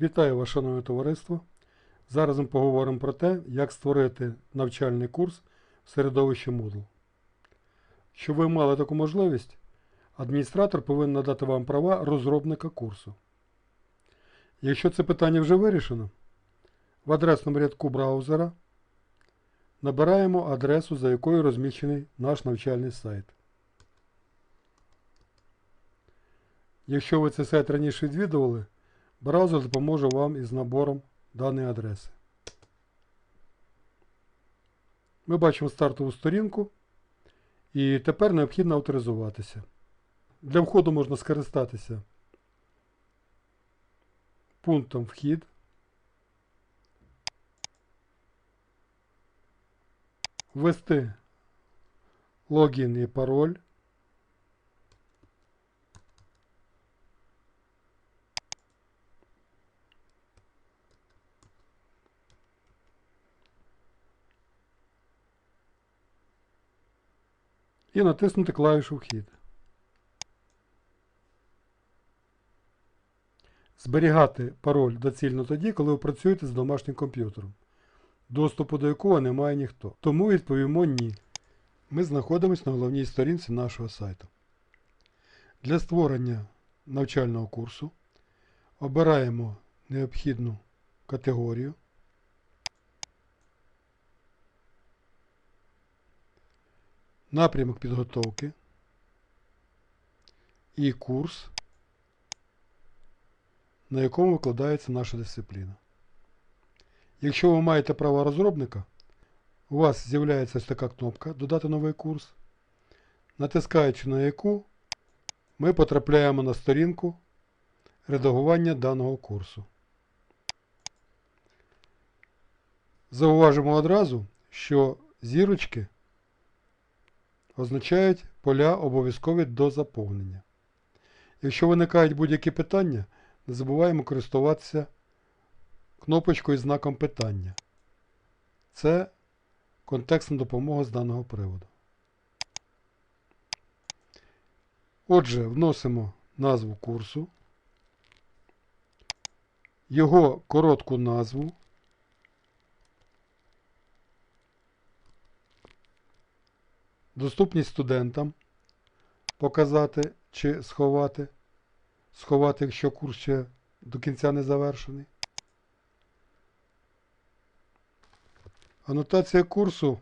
Вітаю вас, шановне товариство. Зараз ми поговоримо про те, як створити навчальний курс в середовищі Moodle. Щоб ви мали таку можливість, адміністратор повинен надати вам права розробника курсу. Якщо це питання вже вирішено, в адресному рядку браузера набираємо адресу, за якою розміщений наш навчальний сайт. Якщо ви цей сайт раніше відвідували, Браузер допоможе вам із набором даної адреси. Ми бачимо стартову сторінку і тепер необхідно авторизуватися. Для входу можна скористатися пунктом вхід. Ввести логін і пароль. І натиснути клавішу Вхід. Зберігати пароль доцільно тоді, коли ви працюєте з домашнім комп'ютером, доступу до якого не має ніхто. Тому відповімо Ні. Ми знаходимося на головній сторінці нашого сайту. Для створення навчального курсу обираємо необхідну категорію. Напрямок підготовки і курс, на якому викладається наша дисципліна. Якщо ви маєте право розробника, у вас з'являється ось така кнопка Додати новий курс, натискаючи на яку ми потрапляємо на сторінку редагування даного курсу. Зауважимо одразу, що зірочки означають поля обов'язкові до заповнення. Якщо виникають будь-які питання, не забуваємо користуватися кнопочкою з знаком питання. Це контекстна допомога з даного приводу. Отже, вносимо назву курсу, його коротку назву. Доступність студентам показати чи сховати. Сховати, якщо курс ще до кінця не завершений. Анотація курсу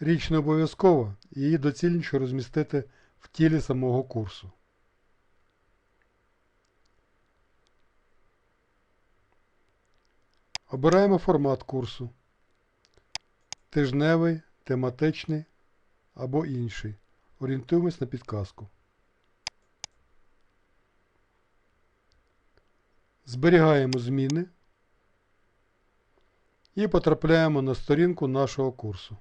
річ не обов'язкова, її доцільніше розмістити в тілі самого курсу. Обираємо формат курсу. Тижневий, тематичний або інший. Орієнтуємось на підказку. Зберігаємо зміни і потрапляємо на сторінку нашого курсу.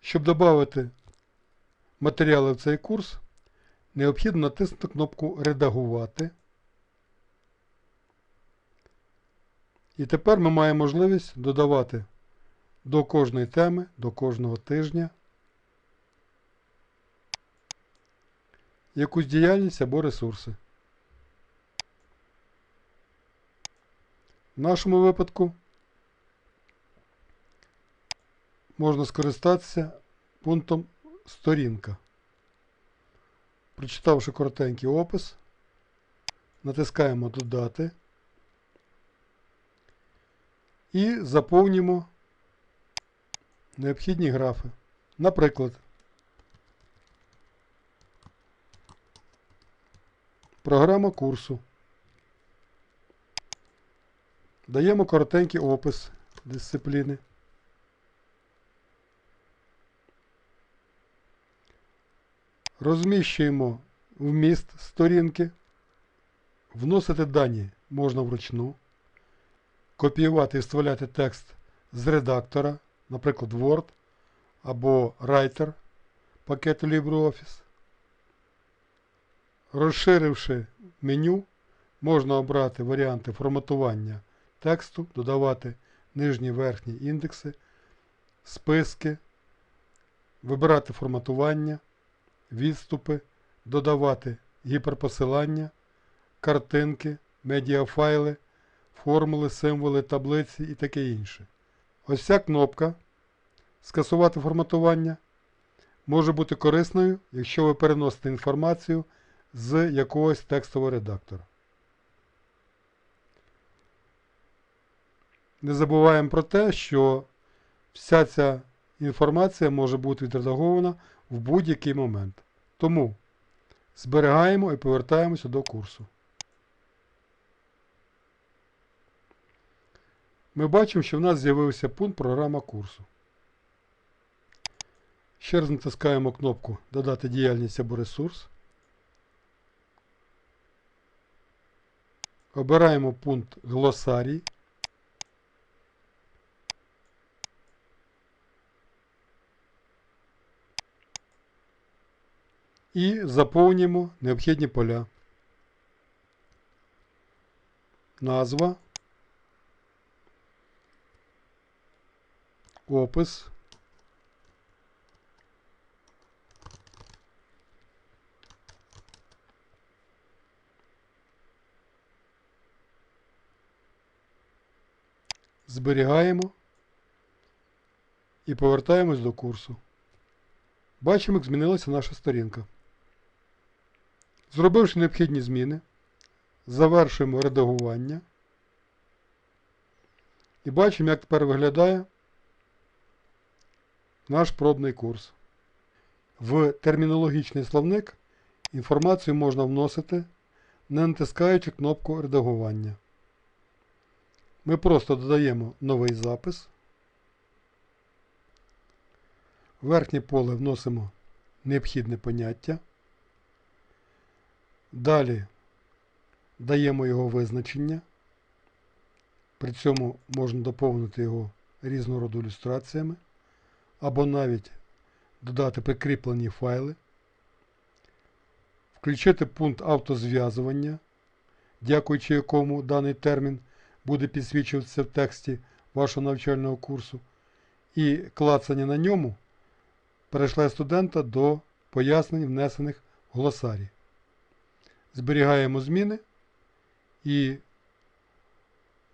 Щоб додати матеріали в цей курс, необхідно натиснути кнопку Редагувати. І тепер ми маємо можливість додавати до кожної теми, до кожного тижня якусь діяльність або ресурси. В нашому випадку можна скористатися пунктом Сторінка. Прочитавши коротенький опис, натискаємо Додати і заповнюємо необхідні графи. Наприклад, програма курсу. Даємо коротенький опис дисципліни. Розміщуємо вміст сторінки. Вносити дані можна вручну. Копіювати і вставляти текст з редактора наприклад, Word або Writer пакету LibreOffice. Розширивши меню, можна обрати варіанти форматування тексту, додавати нижні верхні індекси, списки, вибирати форматування, відступи, додавати гіперпосилання, картинки, медіафайли, формули, символи, таблиці і таке інше. Ось ця кнопка Скасувати форматування може бути корисною, якщо ви переносите інформацію з якогось текстового редактора. Не забуваємо про те, що вся ця інформація може бути відредагована в будь-який момент. Тому зберігаємо і повертаємося до курсу. Ми бачимо, що в нас з'явився пункт програма курсу. Ще раз натискаємо кнопку Додати діяльність або ресурс. Обираємо пункт Глосарій. І заповнюємо необхідні поля. Назва. Опис. Зберігаємо і повертаємось до курсу. Бачимо, як змінилася наша сторінка. Зробивши необхідні зміни, завершуємо редагування і бачимо, як тепер виглядає наш пробний курс. В термінологічний словник інформацію можна вносити, не натискаючи кнопку редагування. Ми просто додаємо новий запис. В верхнє поле вносимо необхідне поняття. Далі даємо його визначення. При цьому можна доповнити його різного роду ілюстраціями, або навіть додати прикріплені файли, включити пункт автозв'язування, дякуючи якому даний термін буде підсвічуватися в тексті вашого навчального курсу, і клацання на ньому перейшле студента до пояснень, внесених в глосарій. Зберігаємо зміни і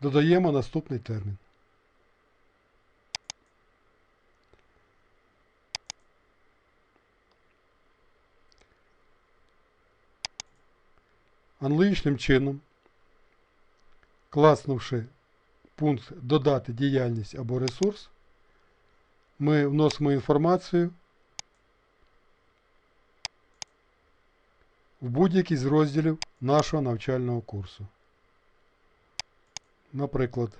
додаємо наступний термін. Аналогічним чином, класнувши пункт Додати діяльність або ресурс, ми вносимо інформацію в будь-який з розділів нашого навчального курсу. Наприклад,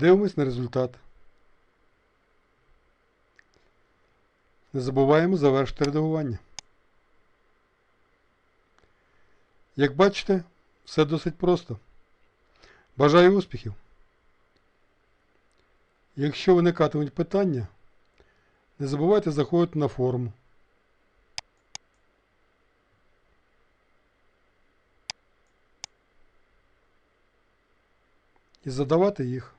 дивимось на результат. Не забуваємо завершити редагування. Як бачите, все досить просто. Бажаю успіхів! Якщо виникатимуть питання, не забувайте заходити на форум. І задавати їх.